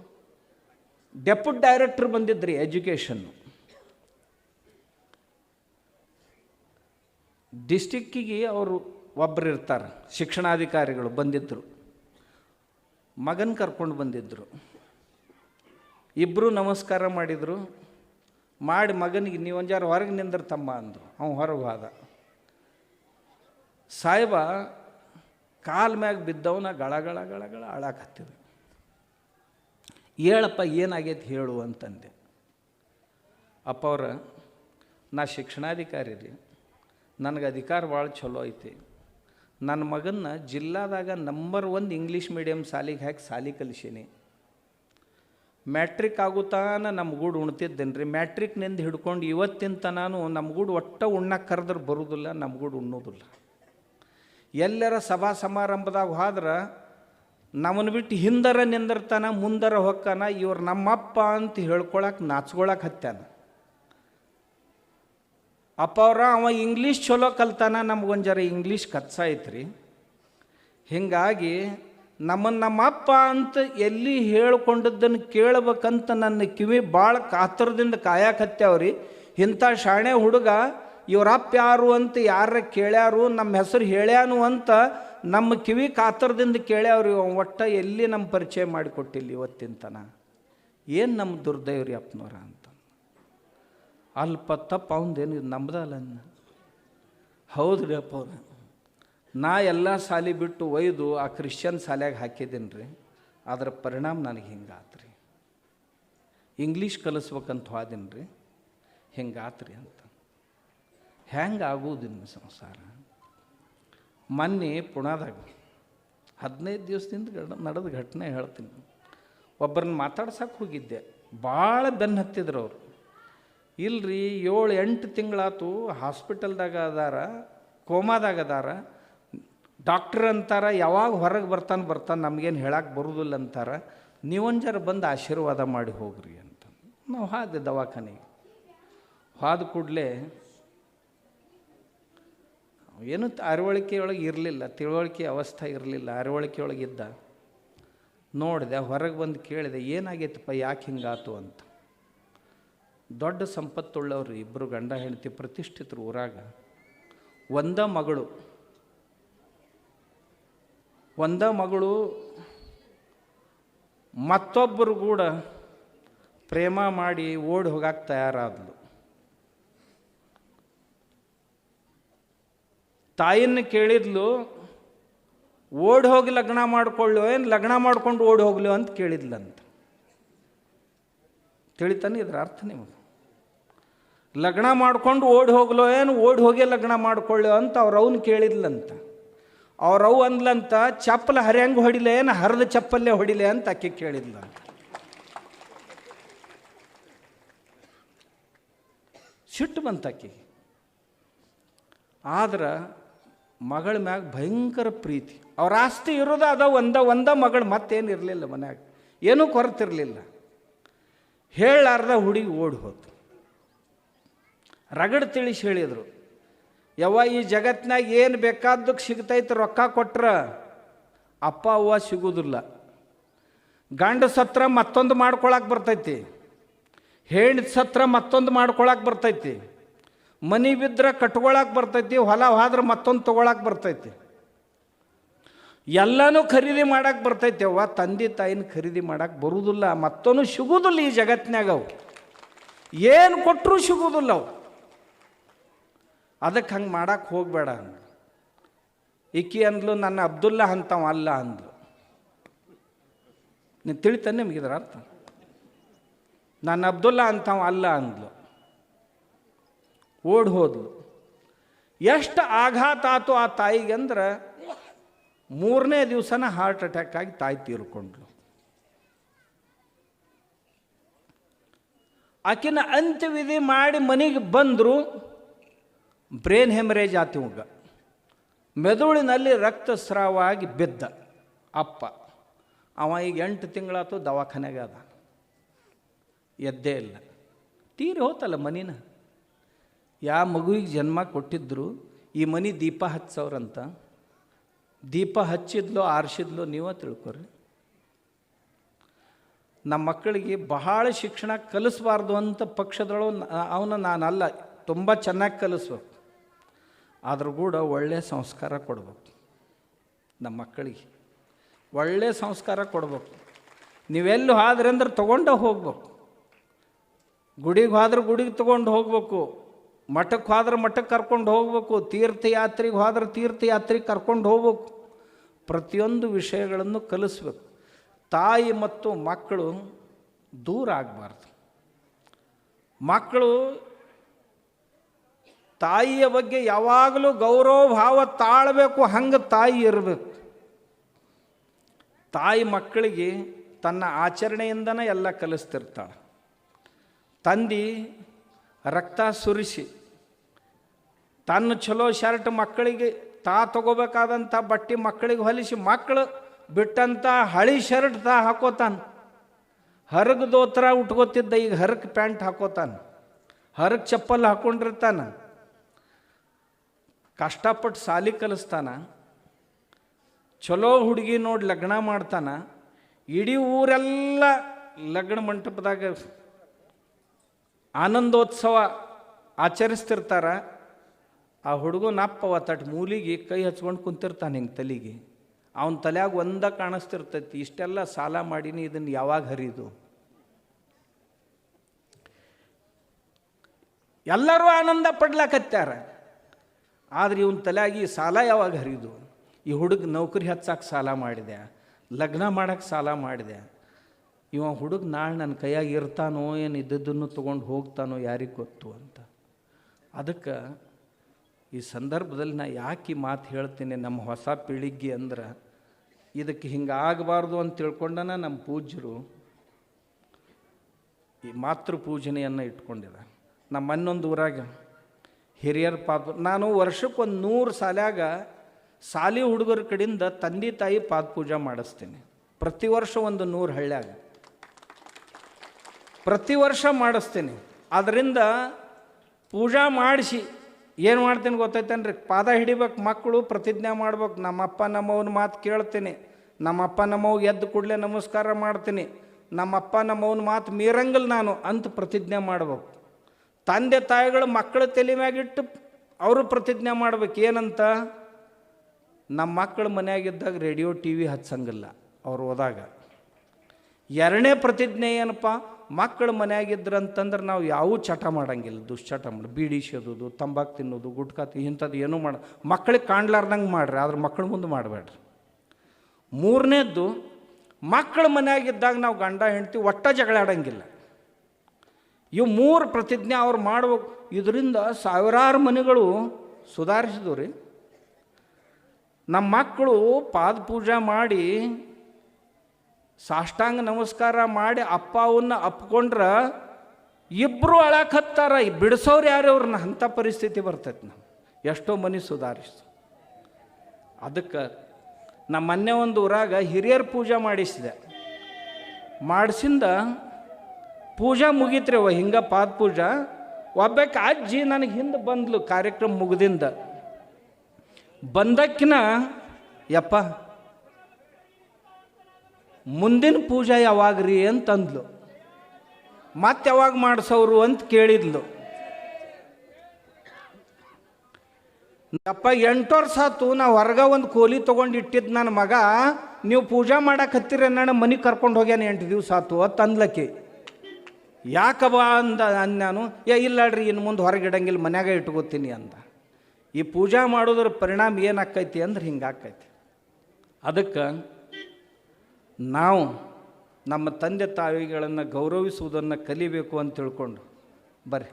ಡೆಪ್ಯೂಟ್ ಡೈರೆಕ್ಟ್ರ್ ಬಂದಿದ್ರಿ, ಎಜುಕೇಷನ್ನು. ಡಿಸ್ಟಿಕ್ಕಿಗೆ ಅವರು ಒಬ್ಬರು ಇರ್ತಾರೆ, ಶಿಕ್ಷಣಾಧಿಕಾರಿಗಳು ಬಂದಿದ್ದರು. ಮಗನ ಕರ್ಕೊಂಡು ಬಂದಿದ್ದರು. ಇಬ್ಬರು ನಮಸ್ಕಾರ ಮಾಡಿದರು. ಮಾಡಿ ಮಗನಿಗೆ, ನೀವು ಒಂಜಾರು ಹೊರಗೆ ನಿಂದ್ರ ತಮ್ಮ ಅಂದರು. ಅವನು ಹೊರಗೆ ಹೋದ. ಸಾಹೇಬ, ಕಾಲ್ ಮ್ಯಾಗ ಬಿದ್ದವನ ಗಳ ಗಳ ಗಳ ಗಳ ಅಳಾಕತ್ತಿದ ಹೇಳಪ್ಪ, ಏನಾಗೈತೆ ಹೇಳು ಅಂತಂದೆ. ಅಪ್ಪ ಅವ್ರ, ನಾ ಶಿಕ್ಷಣಾಧಿಕಾರಿ ರೀ ನನಗೆ ಅಧಿಕಾರ ಭಾಳ ಚಲೋ ಐತಿ. ನನ್ನ ಮಗನ್ನ ಜಿಲ್ಲಾದಾಗ ನಂಬರ್ ಒಂದು ಇಂಗ್ಲೀಷ್ ಮೀಡಿಯಮ್ ಸಾಲಿಗೆ ಹಾಕಿ ಸಾಲಿ ಕಲಿಸೀನಿ. ಮ್ಯಾಟ್ರಿಕ್ ಆಗುತ್ತಾನ ನಮ್ಮ ಗೂಡು ಉಣ್ತಿದ್ದೇನೆ ರೀ ಮ್ಯಾಟ್ರಿಕ್ನಿಂದ ಹಿಡ್ಕೊಂಡು ಇವತ್ತಿನ ತನಾನು ನಮ್ಮ ಗೂಡು ಒಟ್ಟ ಉಣ್ಣಕ್ಕೆ ಕರೆದ್ರೆ ಬರೋದಿಲ್ಲ ನಮ್ಮ ಗೂಡು ಉಣ್ಣೋದಿಲ್ಲ. ಎಲ್ಲರ ಸಭಾ ಸಮಾರಂಭದಾಗ ಹೋದ್ರೆ ನಮ್ಮನ್ನು ಬಿಟ್ಟು ಹಿಂದರ ನಿಂದಿರ್ತಾನ ಮುಂದರ ಹೊಕ್ಕಾನ ಇವ್ರು ನಮ್ಮಪ್ಪ ಅಂತ ಹೇಳ್ಕೊಳಕ್ಕೆ ನಾಚ್ಕೊಳಕ್ಕೆ ಹತ್ಯಾನ. ಅಪ್ಪ ಅವ್ರ ಅವ ಇಂಗ್ಲೀಷ್ ಚಲೋ ಕಲ್ತಾನ ನಮ್ಗೊಂದು ಜರ ಇಂಗ್ಲೀಷ್ ಕತ್ಸ ಐತ್ರಿ ಹೀಗಾಗಿ ನಮ್ಮನ್ನು ನಮ್ಮಪ್ಪ ಅಂತ ಎಲ್ಲಿ ಹೇಳ್ಕೊಂಡಿದ್ದನ್ನು ಕೇಳ್ಬೇಕಂತ ನನ್ನ ಕಿವಿ ಭಾಳ ಕಾತರದಿಂದ ಕಾಯಕತ್ಯಾವ್ರಿ. ಇಂಥ ಶಾಣೆ ಹುಡುಗ ಇವರಪ್ಪ ಯಾರು ಅಂತ ಯಾರ ಕೇಳ್ಯಾರು, ನಮ್ಮ ಹೆಸರು ಹೇಳ್ಯಾನು ಅಂತ ನಮ್ಮ ಕಿವಿ ಕಾತರದಿಂದ ಕೇಳ್ಯಾವ್ರಿ ಒಟ್ಟ ಎಲ್ಲಿ ನಮ್ಮ ಪರಿಚಯ ಮಾಡಿಕೊಟ್ಟಿಲ್ಲ ಇವತ್ತಿನ ತನ. ಏನು ನಮ್ಮ ದುರ್ದೈವ್ರಿ ಅಪ್ಪನವ್ರ? ಅಲ್ಪ ತಪ್ಪ ಅವಂದೇನು ಇದು ನಂಬ್ದಲ್ಲ ಹೌದು ರೀ ಅಪ್ಪ ಅವ್ರು. ನಾ ಎಲ್ಲ ಸಾಲಿ ಬಿಟ್ಟು ಒಯ್ದು ಆ ಕ್ರಿಶ್ಚಿಯನ್ ಶಾಲ್ಯಾಗ ಹಾಕಿದ್ದೀನಿ ರೀ. ಅದರ ಪರಿಣಾಮ ನನಗೆ ಹಿಂಗಾತ್ರಿ. ಇಂಗ್ಲೀಷ್ ಕಲಿಸ್ಬೇಕಂತ ಹೋದಿನಿ ರೀ. ಹಿಂಗಾತ್ರಿ ಅಂತ. ಹೆಂಗೆ ಆಗೋದಿನ್ನ ಸಂಸಾರ? ಮೊನ್ನೆ ಪುಣಾದಾಗ ಹದಿನೈದು ದಿವಸದಿಂದ ನಡೆದ ಘಟನೆ ಹೇಳ್ತೀನಿ. ಒಬ್ಬರನ್ನ ಮಾತಾಡ್ಸಕ್ಕೆ ಹೋಗಿದ್ದೆ. ಭಾಳ ಬೆನ್ನು ಹತ್ತಿದ್ರು ಅವರು. ಇಲ್ರಿ, ಏಳು, ಎಂಟು ತಿಂಗಳಾತು ಹಾಸ್ಪಿಟಲ್ದಾಗ ಅದಾರ, ಕೋಮಾದಾಗ ಅದಾರ. ಡಾಕ್ಟ್ರ್ ಅಂತಾರ, ಯಾವಾಗ ಹೊರಗೆ ಬರ್ತಾನೆ ಬರ್ತಾನೆ ನಮಗೇನು ಹೇಳಕ್ಕೆ ಬರುವುದಿಲ್ಲ ಅಂತಾರ. ನೀವೊಂಜರ ಬಂದು ಆಶೀರ್ವಾದ ಮಾಡಿ ಹೋಗ್ರಿ ಅಂತ. ನಾವು ಹಾದೆ ದವಾಖಾನೆಗೆ. ಹಾದ ಕೂಡಲೇ ಏನು ಅರವಳಿಕೆಯೊಳಗೆ ಇರಲಿಲ್ಲ, ತಿಳುವಳಿಕೆ ಅವಸ್ಥೆ ಇರಲಿಲ್ಲ ಅರವಳಿಕೆಯೊಳಗಿದ್ದ ನೋಡಿದೆ, ಹೊರಗೆ ಬಂದು ಕೇಳಿದೆ, ಏನಾಗೈತಪ್ಪ, ಯಾಕೆ ಹಿಂಗಾತು ಅಂತ. ದೊಡ್ಡ ಸಂಪತ್ತುಳ್ಳವ್ರಿ ಇಬ್ಬರು ಗಂಡ ಹೆಂಡತಿ ಪ್ರತಿಷ್ಠಿತರು ಊರಾಗ. ಒಂದ ಮಗಳು. ಒಂದ ಮಗಳು ಮತ್ತೊಬ್ಬರು ಕೂಡ ಪ್ರೇಮ ಮಾಡಿ ಓಡಿ ಹೋಗಕ್ಕೆ ತಯಾರಾದ್ಲು. ತಾಯಿನ ಕೇಳಿದ್ಲು, ಓಡಿ ಹೋಗಿ ಲಗ್ನ ಮಾಡ್ಕೊಳ್ಳು ಏನು ಲಗ್ನ ಮಾಡ್ಕೊಂಡು ಓಡಿ ಹೋಗ್ಲು ಅಂತ ಕೇಳಿದ್ಲಂತ. ತಿಳಿತಾನೆ ಇದ್ರ ಅರ್ಥ ನಿಮಗೆ? ಲಗ್ನ ಮಾಡ್ಕೊಂಡು ಓಡಿ ಹೋಗ್ಲೋ ಏನು? ಓಡಿ ಹೋಗಿ ಲಗ್ನ ಮಾಡ್ಕೊಳ್ಳೋ ಅಂತ ಅವ್ರ ಅವನು ಕೇಳಿದ್ಲಂತ. ಅವ್ರವ್ ಅವು ಅಂದ್ಲಂತ, ಚಪ್ಪಲ ಹರಿಯಂಗೆ ಹೊಡಿಲೆ ಏನು? ಹರಿದ ಚಪ್ಪಲ್ಲೇ ಹೊಡಿಲೆ? ಅಂತ ಆಕೆ ಕೇಳಿದ್ಲಂತ ಸಿಟ್ಟು ಬಂತ ಅಕ್ಕಿ ಆದ್ರೆ ಮಗಳ ಮ್ಯಾಗ ಭಯಂಕರ ಪ್ರೀತಿ. ಅವ್ರ ಆಸ್ತಿ ಇರೋದು ಅದ ಒಂದ ಒಂದ ಮಗಳು ಮತ್ತೇನು ಇರಲಿಲ್ಲ ಮನ್ಯಾಗ. ಏನೂ ಕೊರತಿರಲಿಲ್ಲ ಹೇಳಾರ್ದ ಹುಡುಗಿ ಓಡಿ ಹೋತು. ರಗಡ್ ತಿಳಿಸಿ ಹೇಳಿದರು, ಯವ್ವ, ಈ ಜಗತ್ತಿನಾಗ ಏನು ಬೇಕಾದ್ದಕ್ಕೆ ಸಿಗ್ತೈತೆ ರೊಕ್ಕ ಕೊಟ್ರೆ? ಅಪ್ಪ, ಅವ್ವ ಸಿಗುವುದಿಲ್ಲ ಗಂಡ ಸತ್ರ ಮತ್ತೊಂದು ಮಾಡ್ಕೊಳಕ್ಕೆ ಬರ್ತೈತಿ. ಹೆಣ್ಣು ಸತ್ರ ಮತ್ತೊಂದು ಮಾಡ್ಕೊಳಕ್ಕೆ ಬರ್ತೈತಿ. ಮನಿ ಬಿದ್ದರೆ ಕಟ್ಕೊಳಕ್ಕೆ ಬರ್ತೈತಿ, ಹೊಲ ಹಾದ್ರೆ ಮತ್ತೊಂದು ತೊಗೊಳಕ್ಕೆ ಬರ್ತೈತಿ. ಎಲ್ಲನೂ ಖರೀದಿ ಮಾಡಕ್ಕೆ ಬರ್ತೈತಿ ಅವ್ವ ತಂದೆ ತಾಯಿನ ಖರೀದಿ ಮಾಡಕ್ಕೆ ಬರುವುದಿಲ್ಲ ಮತ್ತೊಂದು ಸಿಗುವುದಿಲ್ಲ ಈ ಜಗತ್ತಿನಾಗ ಅವು. ಏನು ಕೊಟ್ಟರೂ ಸಿಗುವುದಿಲ್ಲ ಅವು. ಅದಕ್ಕೆ ಹಂಗೆ ಮಾಡಕ್ಕೆ ಹೋಗಬೇಡ ಅಂದ ಇಕ್ಕಿ ಅಂದ್ಲು, ನನ್ನ ಅಬ್ದುಲ್ಲಾ ಅಂತವ ಅಲ್ಲ ಅಂದ್ಲು. ನೀನು ತಿಳಿತಾನೆ ನಿಮ್ಗೆ ಇದರ ಅರ್ಥ? ನನ್ನ ಅಬ್ದುಲ್ಲಾ ಅಂತವ ಅಲ್ಲ ಅಂದ್ಲು. ಓಡ್ ಹೋದ್ಲು. ಎಷ್ಟು ಆಘಾತ ಆತು ಆ ತಾಯಿಗೆ ಅಂದ್ರೆ ಮೂರನೇ ದಿವಸನ ಹಾರ್ಟ್ ಅಟ್ಯಾಕ್ ಆಗಿ ತಾಯಿ ತೀರ್ಕೊಂಡ್ಲು ಆಕಿನ ಅಂತ್ಯವಿಧಿ ಮಾಡಿ ಮನೆಗೆ ಬಂದರು. ಬ್ರೇನ್ ಹೆಮರೇಜ್ ಆತಿ ಇವಾಗ. ಮೆದುಳಿನಲ್ಲಿ ರಕ್ತಸ್ರಾವ ಆಗಿ ಬಿದ್ದ ಅಪ್ಪ. ಅವ ಈಗ ಎಂಟು ತಿಂಗಳಾತು ದವಾಖಾನೆಗೆ ಅದ. ಎದ್ದೇ ಇಲ್ಲ. ತೀರಿ ಹೋತಲ್ಲ ಮನಿನ. ಯಾವ ಮಗುವಿಗೆ ಜನ್ಮ ಕೊಟ್ಟಿದ್ದರು ಈ ಮನಿ ದೀಪ ಹಚ್ಚವ್ರಂತ. ದೀಪ ಹಚ್ಚಿದ್ಲೋ, ಆರಿಸಿದ್ಲೋ ನೀವೇ ತಿಳ್ಕೊರಿ. ನಮ್ಮ ಮಕ್ಕಳಿಗೆ ಬಹಳ ಶಿಕ್ಷಣ ಕಲಿಸ್ಬಾರ್ದು ಅಂತ ಪಕ್ಷದೊಳಗೆ ಅವನ ನಾನಲ್ಲ, ತುಂಬ ಚೆನ್ನಾಗಿ ಕಲಿಸ್ಬೇಕು. ಆದ್ರೂ ಕೂಡ ಒಳ್ಳೆಯ ಸಂಸ್ಕಾರ ಕೊಡ್ಬೇಕು. ನಮ್ಮ ಮಕ್ಕಳಿಗೆ ಒಳ್ಳೆಯ ಸಂಸ್ಕಾರ ಕೊಡ್ಬೇಕು. ನೀವೆಲ್ಲೂ ಆದ್ರೆ ಅಂದ್ರೆ ತೊಗೊಂಡು ಹೋಗ್ಬೇಕು. ಗುಡಿಗೆ ಹೋದ್ರೆ ಗುಡಿಗೆ ತೊಗೊಂಡು ಹೋಗ್ಬೇಕು. ಮಠಕ್ಕೆ ಹೋದ್ರೆ ಮಠಕ್ಕೆ ಕರ್ಕೊಂಡು ಹೋಗ್ಬೇಕು. ತೀರ್ಥಯಾತ್ರೆಗೆ ಹೋದ್ರೆ ತೀರ್ಥಯಾತ್ರೆಗೆ ಕರ್ಕೊಂಡು ಹೋಗ್ಬೇಕು. ಪ್ರತಿಯೊಂದು ವಿಷಯಗಳನ್ನು ಕಲಿಸ್ಬೇಕು. ತಾಯಿ ಮತ್ತು ಮಕ್ಕಳು ದೂರ ಆಗಬಾರ್ದು. ಮಕ್ಕಳು ತಾಯಿಯ ಬಗ್ಗೆ ಯಾವಾಗಲೂ ಗೌರವ ಭಾವ ತಾಳಬೇಕು, ಹಂಗೆ ತಾಯಿ ಇರಬೇಕು. ತಾಯಿ ಮಕ್ಕಳಿಗೆ ತನ್ನ ಆಚರಣೆಯಿಂದನೇ ಎಲ್ಲ ಕಲಿಸ್ತಿರ್ತಾಳೆ. ತಂದಿ ರಕ್ತ ಸುರಿಸಿ, ತನ್ನ ಚಲೋ ಶರ್ಟ್ ಮಕ್ಕಳಿಗೆ ತಾ ತಗೋಬೇಕಾದಂಥ ಬಟ್ಟೆ ಮಕ್ಕಳಿಗೆ ಹೊಲಿಸಿ, ಮಕ್ಕಳು ಬಿಟ್ಟಂಥ ಹಳಿ ಶರ್ಟ್ ತಾ ಹಾಕೋತಾನ. ಹರಗ ದೋತ್ರ ಉಟ್ಕೋತಿದ್ದ, ಈಗ ಹರಕ್ ಪ್ಯಾಂಟ್ ಹಾಕೋತಾನ. ಹರಕ್ ಚಪ್ಪಲ್ ಹಾಕೊಂಡಿರ್ತಾನ. ಕಷ್ಟಪಟ್ಟು ಸಾಲಿ ಕಲಿಸ್ತಾನ, ಚಲೋ ಹುಡುಗಿ ನೋಡಿ ಲಗ್ನ ಮಾಡ್ತಾನ, ಇಡೀ ಊರೆಲ್ಲ ಲಗ್ನ ಮಂಟಪದಾಗ ಆನಂದೋತ್ಸವ ಆಚರಿಸ್ತಿರ್ತಾರ. ಆ ಹುಡುಗನ ಅಪ್ಪವ ತಟ್ ಮೂಲಿಗೆ ಕೈ ಹಚ್ಕೊಂಡು ಕುಂತಿರ್ತಾನೆ ಹಿಂಗೆ ತಲೆಗೆ. ಅವನ ತಲೆಯಾಗ ಒಂದ ಕಾಣಿಸ್ತಿರ್ತೈತಿ, ಇಷ್ಟೆಲ್ಲ ಸಾಲ ಮಾಡೀನಿ ಇದನ್ನು ಯಾವಾಗ ಹರಿದು? ಎಲ್ಲರೂ ಆನಂದ ಪಡ್ಲಾಕತ್ಯಾರ. ಆದ್ರೆ ಇವನ ತಲೆಯಾಗಿ ಸಾಲ ಯಾವಾಗ ಹರಿದು ಈ ಹುಡುಗ ನೌಕರಿ ಹಚ್ಚಕ್ಕೆ ಸಾಲ ಮಾಡಿದೆ, ಲಗ್ನ ಮಾಡೋಕ್ಕೆ ಸಾಲ ಮಾಡಿದೆ. ಇವ ಹುಡುಗ ನಾಳೆ ನನ್ನ ಕೈಯಾಗಿ ಇರ್ತಾನೋ, ಏನು ಇದ್ದದ್ದನ್ನು ತೊಗೊಂಡು ಹೋಗ್ತಾನೋ ಯಾರಿಗೆ ಗೊತ್ತು ಅಂತ. ಅದಕ್ಕೆ ಈ ಸಂದರ್ಭದಲ್ಲಿ ನಾ ಯಾಕೆ ಮಾತು ಹೇಳ್ತೀನಿ ನಮ್ಮ ಹೊಸ ಪೀಳಿಗೆ ಅಂದ್ರೆ, ಇದಕ್ಕೆ ಹಿಂಗೆ ಆಗಬಾರ್ದು ಅಂತ ತಿಳ್ಕೊಂಡನ ನಮ್ಮ ಪೂಜ್ಯರು ಈ ಮಾತೃ ಪೂಜನೆಯನ್ನು ಇಟ್ಕೊಂಡಿದ ನಮ್ಮ ಮನ್ನೊಂದು ಊರಾಗ ಹಿರಿಯರ ಪಾದ ನಾನು ವರ್ಷಕ್ಕೊಂದು ನೂರು ಸಾಲ್ಯಾಗ ಸಾಲಿ ಹುಡುಗರ ಕಡೆಯಿಂದ ತಂದೆ ತಾಯಿ ಪಾದ ಪೂಜೆ ಮಾಡಿಸ್ತೀನಿ. ಪ್ರತಿ ವರ್ಷ ಒಂದು ನೂರು ಹಳ್ಳ್ಯಾಗ. ಪ್ರತಿ ವರ್ಷ ಮಾಡಿಸ್ತೀನಿ. ಅದರಿಂದ ಪೂಜಾ ಮಾಡಿಸಿ ಏನು ಮಾಡ್ತೀನಿ ಗೊತ್ತೈತೇನ್ರಿ? ಪಾದ ಹಿಡಿಬೇಕು ಮಕ್ಕಳು ಪ್ರತಿಜ್ಞೆ ಮಾಡ್ಬೇಕು. ನಮ್ಮಪ್ಪ ನಮ್ಮವನ ಮಾತು ಕೇಳ್ತೀನಿ. ನಮ್ಮಪ್ಪ ನಮ್ಮವ್ಗೆ ಎದ್ದು ಕೂಡಲೇ ನಮಸ್ಕಾರ ಮಾಡ್ತೀನಿ. ನಮ್ಮಪ್ಪ ನಮ್ಮವನ ಮಾತು ಮೀರಂಗಲ್ ನಾನು ಅಂತ ಪ್ರತಿಜ್ಞೆ ಮಾಡ್ಬೇಕು. ತಂದೆ ತಾಯಿಗಳು ಮಕ್ಕಳ ತಲೆ ಮ್ಯಾಗಿಟ್ಟು ಅವರು ಪ್ರತಿಜ್ಞೆ ಮಾಡ್ಬೇಕು, ಏನಂತ? ನಮ್ಮ ಮಕ್ಕಳು ಮನೆಯಾಗಿದ್ದಾಗ ರೇಡಿಯೋ ಟಿ ವಿ ಹಚ್ಚಂಗಿಲ್ಲ ಅವ್ರು ಹೋದಾಗ. ಎರಡನೇ ಪ್ರತಿಜ್ಞೆ ಏನಪ್ಪ? ಮಕ್ಕಳು ಮನೆಯಾಗಿದ್ರಂತಂದ್ರೆ ನಾವು ಯಾವ ಚಟ ಮಾಡಂಗಿಲ್ಲ, ದುಶ್ಚಟ ಮಾಡಿ, ಬೀಡಿ ಸೇದೋದು, ತಂಬಾಕು ತಿನ್ನೋದು, ಗುಟ್ಕಾ ತಿ, ಇಂಥದ್ದು ಏನೂ ಮಾಡ, ಮಕ್ಕಳಿಗೆ ಕಾಣ್ಲಾರ್ದಂಗೆ ಮಾಡ್ರಿ, ಆದ್ರೆ ಮಕ್ಕಳ ಮುಂದೆ ಮಾಡಬೇಡ್ರಿ. ಮೂರನೇದ್ದು ಮಕ್ಕಳು ಮನೆಯಾಗಿದ್ದಾಗ ನಾವು ಗಂಡ, ಹೆಂಡ್ತಿ ಒಟ್ಟ ಜಗಳ ಆಡಂಗಿಲ್ಲ ಇವು ಮೂರು ಪ್ರತಿಜ್ಞೆ ಅವ್ರು ಮಾಡ್ಬೇಕು ಇದರಿಂದ ಸಾವಿರಾರು ಮನೆಗಳು ಸುಧಾರಿಸಿದವು ರೀ ನಮ್ಮ ಮಕ್ಕಳು ಪಾದ ಪೂಜೆ ಮಾಡಿ, ಸಾಷ್ಟಾಂಗ ನಮಸ್ಕಾರ ಮಾಡಿ ಅಪ್ಪ ಅವನ್ನ ಅಪ್ಕೊಂಡ್ರೆ ಇಬ್ಬರು ಅಳಕತ್ತಾರ ಬಿಡಿಸೋರು ಯಾರು ಅವ್ರನ್ನ? ಅಂಥ ಪರಿಸ್ಥಿತಿ ಬರ್ತೈತೆ ನಾವು ಎಷ್ಟೋ ಮನೆ ಸುಧಾರಿಸ್ತು ಅದಕ್ಕೆ ನಮ್ಮ ಮೊನ್ನೆ ಒಂದು ಊರಾಗ ಹಿರಿಯರ ಪೂಜೆ ಮಾಡಿಸಿದೆ. ಮಾಡಿಸಿಂದ ಪೂಜಾ ಮುಗೀತ್ರಿ ಅವ ಹಿಂಗ ಪಾದ ಪೂಜಾ. ಒಬ್ಬಾಕೆ ಅಜ್ಜಿ ನನಗೆ ಹಿಂದೆ ಬಂದ್ಲು ಕಾರ್ಯಕ್ರಮ ಮುಗ್ದಿಂದ. ಬಂದಕ್ಕಿನ, ಯಪ್ಪ, ಮುಂದಿನ ಪೂಜಾ ಯಾವಾಗ್ರಿ ಅಂತಂದ್ಲು. ಮತ್ತೆ ಯಾವಾಗ ಮಾಡಿಸೋರು ಅಂತ ಕೇಳಿದ್ಲು. ಅಪ್ಪ ಎಂಟು ವರ್ಷ ಆತು ನಾ ಹೊರಗ ಒಂದು ಕೋಲಿ ತೊಗೊಂಡು ಇಟ್ಟಿದ್ದು ನನ್ನ ಮಗ, ನೀವು ಪೂಜಾ ಮಾಡಕ್ಕೆ ಹತ್ತಿರ ನನ್ನ ಮನೆಗೆ ಕರ್ಕೊಂಡು ಹೋಗ್ಯಾನೆ ಎಂಟು ದಿವಸ ಆತು ಅಂತ ಯಾಕವ ಅಂದ ಅಂದ್ ನಾನು ಏ, ಇಲ್ಲಾಡ್ರಿ, ಇನ್ನು ಮುಂದೆ ಹೊರಗೆ ಇಡಂಗಿಲ್ಲ ಮನ್ಯಾಗ ಇಟ್ಕೋತೀನಿ ಅಂತ ಈ ಪೂಜಾ ಮಾಡೋದ್ರ ಪರಿಣಾಮ ಏನಾಕೈತಿ ಅಂದ್ರೆ ಹಿಂಗಾಕೈತಿ. ಅದಕ್ಕೆ ನಾವು ನಮ್ಮ ತಂದೆ ತಾಯಿಗಳನ್ನು ಗೌರವಿಸುವುದನ್ನು ಕಲಿಬೇಕು ಅಂತ ತಿಳ್ಕೊಂಡು, ಬರ್ರಿ.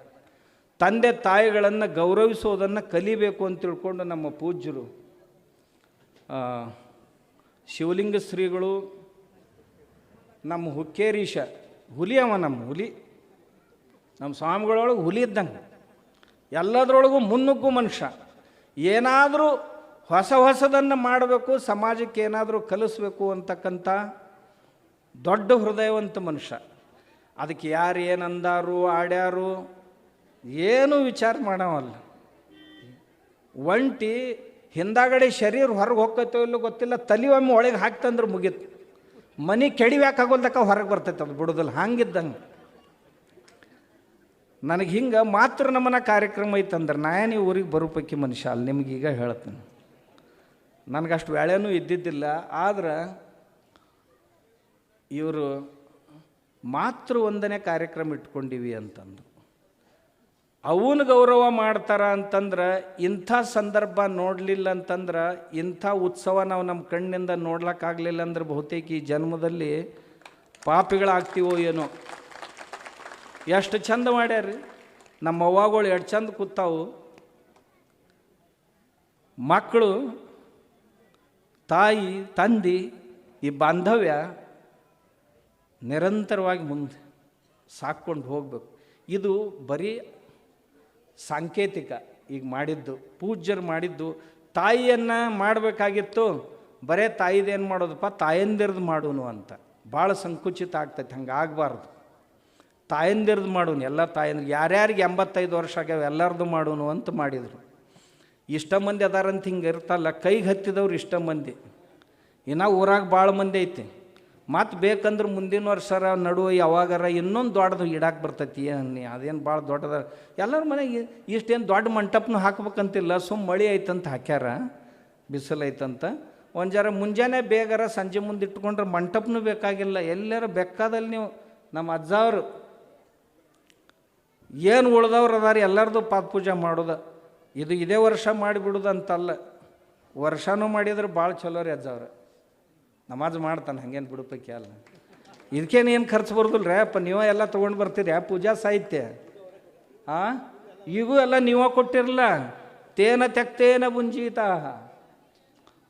ತಂದೆ ತಾಯಿಗಳನ್ನು ಗೌರವಿಸುವುದನ್ನು ಕಲಿಬೇಕು ಅಂತ ತಿಳ್ಕೊಂಡು ನಮ್ಮ ಪೂಜ್ಯರು ಶಿವಲಿಂಗ ಶ್ರೀಗಳು, ನಮ್ಮ ಹುಕ್ಕೇರೀಶ ಹುಲಿ ಅವ ನಮ್ಮ ಹುಲಿ. ನಮ್ಮ ಸ್ವಾಮಿಗಳೊಳಗೆ ಹುಲಿ ಇದ್ದಂಗೆ. ಎಲ್ಲದರೊಳಗೂ ಮುನ್ನುಗ್ಗು ಮನುಷ್ಯ. ಏನಾದರೂ ಹೊಸ ಹೊಸದನ್ನು ಮಾಡಬೇಕು, ಸಮಾಜಕ್ಕೆ ಏನಾದರೂ ಕಲಿಸ್ಬೇಕು ಅಂತಕ್ಕಂಥ ದೊಡ್ಡ ಹೃದಯವಂತ ಮನುಷ್ಯ. ಅದಕ್ಕೆ ಯಾರು ಏನಂದಾರು ಆಡ್ಯಾರು, ಏನೂ ವಿಚಾರ ಮಾಡವಲ್ಲ. ಒಂಟಿ ಹಿಂದಾಗಡೆ ಶರೀರ ಹೊರಗೆ ಹೋಗ್ತೈತೋ ಇಲ್ಲೋ ಗೊತ್ತಿಲ್ಲ, ತಲೆ ಒಮ್ಮೆ ಒಳಗೆ ಹಾಕ್ತಂದ್ರೆ ಮುಗೀತು. ಮನೆ ಕೆಡಿವ್ಯಾಕಾಗೋಲ್ದಕ್ಕ ಹೊರಗೆ ಬರ್ತೈತೆ ಅದು ಬಿಡೋದಿಲ್ಲ. ಹಂಗಿದ್ದಂಗೆ. ನನಗೆ ಹಿಂಗೆ ಮಾತೃ ನಮನ ಕಾರ್ಯಕ್ರಮ ಐತಂದ್ರೆ ನಾನು ಊರಿಗೆ ಬರೋ ಪೈಕಿ ಮನುಷ್ಯ ಅಲ್ಲಿ ನಿಮಗೀಗ ಹೇಳ್ತೀನಿ. ನನಗಷ್ಟು ವೇಳೆನೂ ಇದ್ದಿದ್ದಿಲ್ಲ, ಆದ್ರೆ ಇವರು ಮಾತೃ ಒಂದನೇ ಕಾರ್ಯಕ್ರಮ ಇಟ್ಕೊಂಡಿವಿ ಅಂತಂದು ಅವನ ಗೌರವ ಮಾಡ್ತಾರ ಅಂತಂದ್ರೆ ಇಂಥ ಸಂದರ್ಭ ನೋಡಲಿಲ್ಲ ಅಂತಂದ್ರೆ ಇಂಥ ಉತ್ಸವ ನಾವು ನಮ್ಮ ಕಣ್ಣಿಂದ ನೋಡ್ಲಿಕ್ಕಾಗಲಿಲ್ಲ ಅಂದ್ರೆ ಬಹುತೇಕ ಈ ಜನ್ಮದಲ್ಲಿ ಪಾಪಿಗಳಾಗ್ತೀವೋ ಏನೋ. ಎಷ್ಟು ಚಂದ ಮಾಡ್ಯಾರ್ರಿ. ನಮ್ಮ ಅವ್ವಗಳು ಎಷ್ಟು ಚಂದ ಕೂತಾವು. ಮಕ್ಕಳು ತಾಯಿ, ತಂದೆ, ಈ ಬಾಂಧವ್ಯ ನಿರಂತರವಾಗಿ ಮುಂದೆ ಸಾಕ್ಕೊಂಡು ಹೋಗಬೇಕು. ಇದು ಬರೀ ಸಾಂಕೇತಿಕ. ಈಗ ಮಾಡಿದ್ದು, ಪೂಜ್ಯರು ಮಾಡಿದ್ದು, ತಾಯಿಯನ್ನು ಮಾಡಬೇಕಾಗಿತ್ತು, ಬರೇ ತಾಯಿದೇನು ಮಾಡೋದಪ್ಪ, ತಾಯಂದಿರ್ದು ಮಾಡೋನು ಅಂತ. ಭಾಳ ಸಂಕುಚಿತ ಆಗ್ತೈತೆ, ಹಂಗೆ ಆಗಬಾರ್ದು. ತಾಯಂದಿರ್ದು ಮಾಡೋನು, ಎಲ್ಲ ತಾಯಂದ್ರು ಯಾರ್ಯಾರಿಗೆ ಎಂಬತ್ತೈದು ವರ್ಷ ಆಗ್ಯಾವ, ಎಲ್ಲರದು ಮಾಡೋನು ಅಂತ ಮಾಡಿದರು. ಇಷ್ಟ ಮಂದಿ ಅದಾರಂತ ಹಿಂಗೆ ಇರ್ತಲ್ಲ ಕೈಗೆ ಹತ್ತಿದವ್ರು ಇಷ್ಟ ಮಂದಿ. ಇನ್ನು ಊರಾಗ ಭಾಳ ಮಂದಿ ಐತಿ. ಮತ್ತು ಬೇಕಂದ್ರೆ ಮುಂದಿನ ವರ್ಷರ ನಡುವೆ ಯಾವಾಗಾರ ಇನ್ನೊಂದು ದೊಡ್ಡದು ಇಡಾಕೆ ಬರ್ತೈತಿ ಅನ್ನಿ. ಅದೇನು ಭಾಳ ದೊಡ್ಡದ. ಎಲ್ಲರ ಮನೆಗೆ ಇಷ್ಟೇನು ದೊಡ್ಡ ಮಂಟಪನೂ ಹಾಕ್ಬೇಕಂತಿಲ್ಲ. ಸುಮ್ಮ ಮಳೆ ಐತಂತ ಹಾಕ್ಯಾರ. ಬಿಸಿಲು ಐತಂತ. ಒಂದು ಜರ ಮುಂಜಾನೆ ಬೇಗರ ಸಂಜೆ ಮುಂದೆ ಇಟ್ಕೊಂಡ್ರೆ ಮಂಟಪನೂ ಬೇಕಾಗಿಲ್ಲ. ಎಲ್ಲರ ಬೇಕಾದಲ್ಲಿ ನೀವು, ನಮ್ಮ ಅಜ್ಜವರು ಏನು ಉಳ್ದವ್ರು ಅದಾರ ಎಲ್ಲರದು ಪಾದ ಪೂಜೆ ಮಾಡೋದು. ಇದು ಇದೇ ವರ್ಷ ಮಾಡಿಬಿಡೋದು ಅಂತಲ್ಲ ವರ್ಷನೂ ಮಾಡಿದ್ರೆ ಭಾಳ ಚಲೋ ರೀ ಅಜ್ಜವ್ರು. ನಮಾಜ್ ಮಾಡ್ತಾನೆ, ಹಂಗೇನು ಬಿಡುಪಕ್ಕೆ ಅಲ್ಲ. ಇದಕ್ಕೇನು ಏನು ಖರ್ಚು ಬರೋದಿಲ್ಲ ರೀ ಅಪ್ಪ, ನೀವೇ ಎಲ್ಲ ತೊಗೊಂಡು ಬರ್ತೀರಿ, ಆ ಪೂಜಾ ಸಾಹಿತ್ಯ. ಆ? ಈಗೂ ಎಲ್ಲ ನೀವೇ ಕೊಟ್ಟಿರಲ್ಲ ತೇನ ತೆಕ್ತೇನ ಬುಂಜೀತ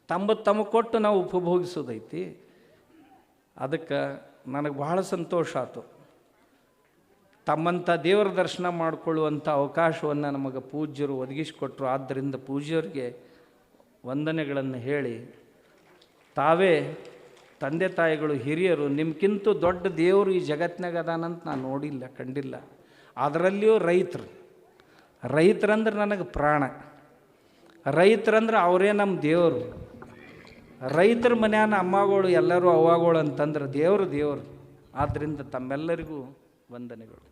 ತಮ್ಮ ತಮ್ಮ ಕೊಟ್ಟು ನಾವು ಉಪಭೋಗಿಸೋದೈತಿ. ಅದಕ್ಕೆ ನನಗೆ ಬಹಳ ಸಂತೋಷ ಆಯ್ತು ತಮ್ಮಂಥ ದೇವರ ದರ್ಶನ ಮಾಡಿಕೊಳ್ಳುವಂಥ ಅವಕಾಶವನ್ನು ನಮಗೆ ಪೂಜ್ಯರು ಒದಗಿಸಿಕೊಟ್ರು. ಆದ್ದರಿಂದ ಪೂಜ್ಯರಿಗೆ ವಂದನೆಗಳನ್ನು ಹೇಳಿ ತಾವೇ ತಂದೆ ತಾಯಿಗಳು ಹಿರಿಯರು ನಿಮ್ಗಿಂತ ದೊಡ್ಡ ದೇವರು ಈ ಜಗತ್ತಿನಾಗ ಅದಾನಂತ ನಾನು ನೋಡಿಲ್ಲ, ಕಂಡಿಲ್ಲ. ಅದರಲ್ಲಿಯೂ ರೈತರು. ರೈತರಂದ್ರೆ ನನಗೆ ಪ್ರಾಣ. ರೈತರಂದ್ರೆ ಅವರೇ ನಮ್ಮ ದೇವರು. ರೈತರ ಮನ್ಯಾನ ಅಮ್ಮಗಳು ಎಲ್ಲರೂ ಅವ್ವಗಳು ಅಂತಂದ್ರೆ ದೇವರು ದೇವರು. ಆದ್ದರಿಂದ ತಮ್ಮೆಲ್ಲರಿಗೂ ವಂದನೆಗಳು.